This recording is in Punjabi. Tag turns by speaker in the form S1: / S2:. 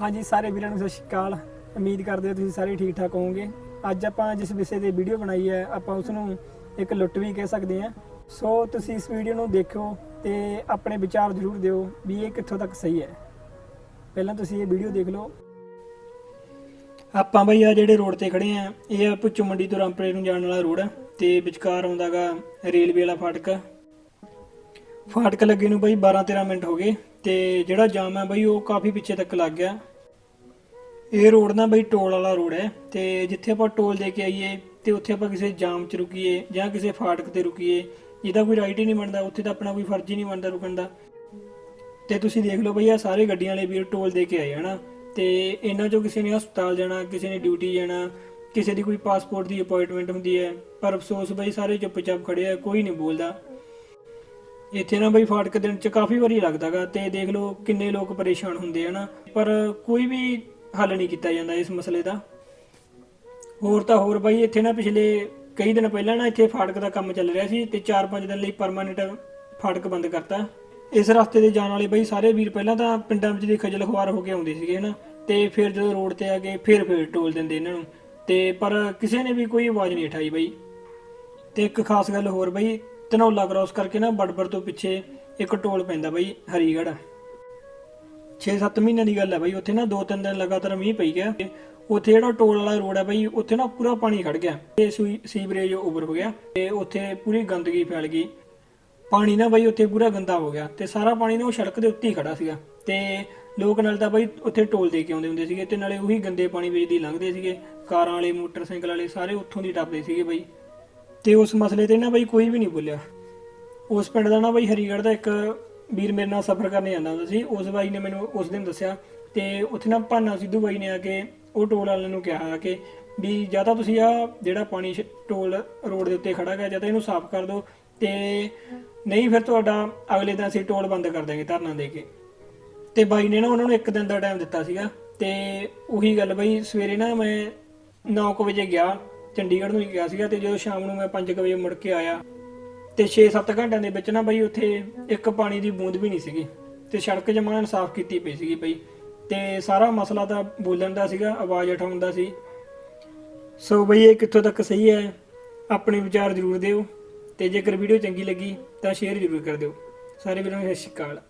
S1: ਹਾਂਜੀ, ਸਾਰੇ ਵੀਰਾਂ ਨੂੰ ਸਤਿ ਸ਼੍ਰੀ ਅਕਾਲ। ਉਮੀਦ ਕਰਦੇ ਹਾਂ ਤੁਸੀਂ ਸਾਰੇ ਠੀਕ ਠਾਕ ਹੋਵੋਗੇ। ਅੱਜ ਆਪਾਂ ਜਿਸ ਵਿਸ਼ੇ ਤੇ ਵੀਡੀਓ ਬਣਾਈ ਹੈ, ਆਪਾਂ ਉਸ ਨੂੰ ਇੱਕ ਲੁੱਟ ਵੀ ਕਹਿ ਸਕਦੇ ਹਾਂ। ਸੋ ਤੁਸੀਂ ਇਸ ਵੀਡੀਓ ਨੂੰ ਦੇਖੋ ਤੇ ਆਪਣੇ ਵਿਚਾਰ ਜ਼ਰੂਰ ਦਿਓ ਵੀ ਇਹ ਕਿੱਥੋਂ ਤੱਕ ਸਹੀ ਹੈ। ਪਹਿਲਾਂ ਤੁਸੀਂ ਇਹ ਵੀਡੀਓ ਦੇਖ ਲਓ। ਆਪਾਂ ਬਈ ਆ ਜਿਹੜੇ ਰੋਡ ਤੇ ਖੜੇ ਆ ਇਹ ਆ ਪੁੱਚੋ ਮੰਡੀ ਤੋਂ ਰਾਮਪੁਰੇ ਨੂੰ ਜਾਣ ਵਾਲਾ ਰੋਡ ਹੈ ਤੇ ਵਿਚਕਾਰ ਆਉਂਦਾਗਾ ਰੇਲਵੇ ਵਾਲਾ ਫਾਟਕ। ਫਾਟਕ ਲੱਗੇ ਨੂੰ ਬਾਈ 12-13 ਮਿੰਟ ਹੋ ਗਏ ਤੇ ਜਿਹੜਾ ਜਾਮ ਹੈ ਬਾਈ ਉਹ ਕਾਫੀ ਪਿੱਛੇ ਤੱਕ ਲੱਗ ਗਿਆ। ਇਹ ਰੋਡ ਨਾ ਬਈ ਟੋਲ ਵਾਲਾ ਰੋਡ ਹੈ ਤੇ ਜਿੱਥੇ ਆਪਾਂ ਟੋਲ ਦੇ ਕੇ ਆਈਏ ਤੇ ਉੱਥੇ ਆਪਾਂ ਕਿਸੇ ਜਾਮ 'ਚ ਰੁਕੀਏ ਜਾਂ ਕਿਸੇ ਫਾਟਕ ਤੇ ਰੁਕੀਏ ਇਹਦਾ ਕੋਈ ਰਾਈਟ ਹੀ ਨਹੀਂ ਬਣਦਾ, ਉੱਥੇ ਤਾਂ ਆਪਣਾ ਕੋਈ ਫਰਜ਼ ਹੀ ਨਹੀਂ ਬਣਦਾ ਰੁਕਣ ਦਾ। ਤੇ ਤੁਸੀਂ ਦੇਖ ਲਓ ਬਈ ਆ ਸਾਰੇ ਗੱਡੀਆਂ ਵਾਲੇ ਵੀਰ ਟੋਲ ਦੇ ਕੇ ਆਏ ਹਨਾ? ਤੇ ਇਹਨਾਂ ਚੋਂ ਕਿਸੇ ਨੇ ਹਸਪਤਾਲ ਜਾਣਾ, ਕਿਸੇ ਨੇ ਡਿਊਟੀ ਜਾਣਾ, ਕਿਸੇ ਦੀ ਕੋਈ ਪਾਸਪੋਰਟ ਦੀ ਅਪਾਇੰਟਮੈਂਟ ਹੁੰਦੀ ਹੈ, ਪਰ ਅਫਸੋਸ ਬਈ ਸਾਰੇ ਚੁੱਪਚਾਪ ਖੜੇ ਆ, ਕੋਈ ਨਹੀਂ ਬੋਲਦਾ। ਇੱਥੇ ਨਾ ਬਈ ਫਾਟਕ ਦਿਨ ਚ ਕਾਫੀ ਵਾਰੀ ਲੱਗਦਾਗਾ ਤੇ ਦੇਖ ਲਓ ਕਿੰਨੇ ਲੋਕ ਪਰੇਸ਼ਾਨ ਹੁੰਦੇ ਹਨ ਪਰ ਕੋਈ ਵੀ ਹੱਲ ਨਹੀਂ ਕੀਤਾ ਜਾਂਦਾ ਇਸ ਮਸਲੇ ਦਾ। ਹੋਰ ਤਾਂ ਹੋਰ ਬਈ ਇੱਥੇ ਨਾ ਪਿਛਲੇ ਕਈ ਦਿਨ ਪਹਿਲਾਂ ਨਾ ਇੱਥੇ ਫਾਟਕ ਦਾ ਕੰਮ ਚੱਲ ਰਿਹਾ ਸੀ ਤੇ 4-5 ਦਿਨ ਲਈ ਪਰਮਾਨੈਂਟ ਫਾਟਕ ਬੰਦ ਕਰਤਾ। ਇਸ ਰਸਤੇ ਤੇ ਜਾਣ ਵਾਲੇ ਬਈ ਸਾਰੇ ਵੀਰ ਪਹਿਲਾਂ ਤਾਂ ਪਿੰਡਾਂ ਵਿੱਚ ਦੀ ਖਜਲ ਖੁਆਰ ਹੋ ਕੇ ਆਉਂਦੇ ਸੀਗੇ ਹਨਾ, ਤੇ ਫਿਰ ਜਦੋਂ ਰੋਡ ਤੇ ਆ ਗਏ ਫਿਰ ਫਿਰ ਟੋਲ ਦਿੰਦੇ ਇਹਨਾਂ ਨੂੰ। ਤੇ ਪਰ ਕਿਸੇ ਨੇ ਵੀ ਕੋਈ ਆਵਾਜ਼ ਨਹੀਂ ਉਠਾਈ ਬਈ। ਤੇ ਇੱਕ ਖਾਸ ਗੱਲ ਹੋਰ ਬਈ ਧਨੌਲਾ ਕ੍ਰਾਸ ਕਰਕੇ ਨਾ ਬੜਬੜ ਤੋਂ ਪਿੱਛੇ ਇੱਕ ਟੋਲ ਪੈਂਦਾ ਬਈ ਹਰੀਗੜ 6-7 ਮਹੀਨਿਆਂ ਦੀ ਗੱਲ ਹੈ ਬਈ, ਉੱਥੇ ਨਾ ਦੋ ਤਿੰਨ ਦਿਨ ਲਗਾਤਾਰ ਮੀਂਹ ਪਈ ਗਿਆ ਉੱਥੇ ਜਿਹੜਾ ਟੋਲ ਵਾਲਾ ਰੋਡ ਹੈ ਬਈ, ਉੱਥੇ ਨਾ ਪੂਰਾ ਪਾਣੀ ਖੜ ਗਿਆ ਤੇ ਸੀਵਰੇਜ ਓਵਰ ਹੋ ਗਿਆ ਤੇ ਉੱਥੇ ਪੂਰੀ ਗੰਦਗੀ ਫੈਲ ਗਈ। ਪਾਣੀ ਨਾ ਬਈ ਉੱਥੇ ਪੂਰਾ ਗੰਦਾ ਹੋ ਗਿਆ ਤੇ ਸਾਰਾ ਪਾਣੀ ਨਾ ਉਹ ਸੜਕ ਦੇ ਉੱਤੇ ਹੀ ਖੜਾ ਸੀਗਾ ਤੇ ਲੋਕ ਨਾਲ ਤਾਂ ਬਈ ਉੱਥੇ ਟੋਲ ਦੇ ਕੇ ਆਉਂਦੇ ਹੁੰਦੇ ਸੀਗੇ ਤੇ ਨਾਲੇ ਉਹੀ ਗੰਦੇ ਪਾਣੀ ਵਿੱਚ ਦੀ ਲੰਘਦੇ ਸੀਗੇ। ਕਾਰਾਂ ਵਾਲੇ, ਮੋਟਰਸਾਈਕਲ ਵਾਲੇ ਸਾਰੇ ਉੱਥੋਂ ਦੀ ਟੱਪਦੇ ਸੀਗੇ ਬਈ। ਤੇ ਉਸ ਮਸਲੇ ਤੇ ਨਾ ਬਈ ਕੋਈ ਵੀ ਨਹੀਂ ਬੋਲਿਆ। ਉਸ ਪਿੰਡ ਦਾ ਨਾ ਬਈ ਹਰੀਗੜ੍ਹ ਦਾ ਇੱਕ ਵੀਰ ਮੇਰੇ ਨਾਲ ਸਫ਼ਰ ਕਰਨ ਜਾਂਦਾ ਹੁੰਦਾ ਸੀ। ਉਸ ਬਾਈ ਨੇ ਮੈਨੂੰ ਉਸ ਦਿਨ ਦੱਸਿਆ ਤੇ ਉੱਥੇ ਨਾ ਭਾਨਾ ਸਿੱਧੂ ਬਾਈ ਨੇ ਆ ਕੇ ਉਹ ਟੋਲ ਵਾਲਿਆਂ ਨੂੰ ਕਿਹਾ ਕਿ ਵੀ ਜਾਂ ਤਾਂ ਤੁਸੀਂ ਆ ਜਿਹੜਾ ਪਾਣੀ ਸ਼- ਟੋਲ ਰੋਡ ਦੇ ਉੱਤੇ ਖੜਾ ਗਿਆ ਜਾਂ ਤਾਂ ਇਹਨੂੰ ਸਾਫ਼ ਕਰ ਦਿਓ ਤੇ ਨਹੀਂ ਫਿਰ ਤੁਹਾਡਾ ਅਗਲੇ ਦਿਨ ਅਸੀਂ ਟੋਲ ਬੰਦ ਕਰ ਦਾਂਗੇ ਧਰਨਾ ਦੇ ਕੇ। ਤੇ ਬਾਈ ਨੇ ਨਾ ਉਹਨਾਂ ਨੂੰ ਇੱਕ ਦਿਨ ਦਾ ਟਾਈਮ ਦਿੱਤਾ ਸੀਗਾ ਤੇ ਉਹੀ ਗੱਲ ਬਈ ਸਵੇਰੇ ਨਾ ਮੈਂ 9:00 ਵਜੇ ਗਿਆ ਚੰਡੀਗੜ੍ਹ ਨੂੰ ਹੀ ਗਿਆ ਸੀਗਾ ਤੇ ਜਦੋਂ ਸ਼ਾਮ ਨੂੰ ਮੈਂ 5:00 ਵਜੇ ਮੁੜ ਕੇ ਆਇਆ ਤੇ 6-7 ਘੰਟਿਆਂ ਦੇ ਵਿੱਚ ਨਾ ਬਈ ਉੱਥੇ ਇੱਕ ਪਾਣੀ ਦੀ ਬੂੰਦ ਵੀ ਨਹੀਂ ਸੀਗੀ ਤੇ ਸੜਕ ਜਮਾਨ ਸਾਫ਼ ਕੀਤੀ ਪਈ ਸੀਗੀ ਬਈ ਤੇ ਸਾਰਾ ਮਸਲਾ ਤਾਂ ਬੋਲਣ ਦਾ ਸੀਗਾ, ਆਵਾਜ਼ ਉਠਾਉਣ ਦਾ ਸੀ। ਸੋ ਬਈ ਇਹ ਕਿੱਥੋਂ ਤੱਕ ਸਹੀ ਹੈ, ਆਪਣੇ ਵਿਚਾਰ ਜ਼ਰੂਰ ਦਿਓ ਤੇ ਜੇਕਰ ਵੀਡੀਓ ਚੰਗੀ ਲੱਗੀ ਤਾਂ ਸ਼ੇਅਰ ਜ਼ਰੂਰ ਕਰ ਦਿਓ। ਸਾਰੇ ਵੀਰਾਂ ਨੂੰ ਸਤਿ ਸ਼੍ਰੀ ਅਕਾਲ।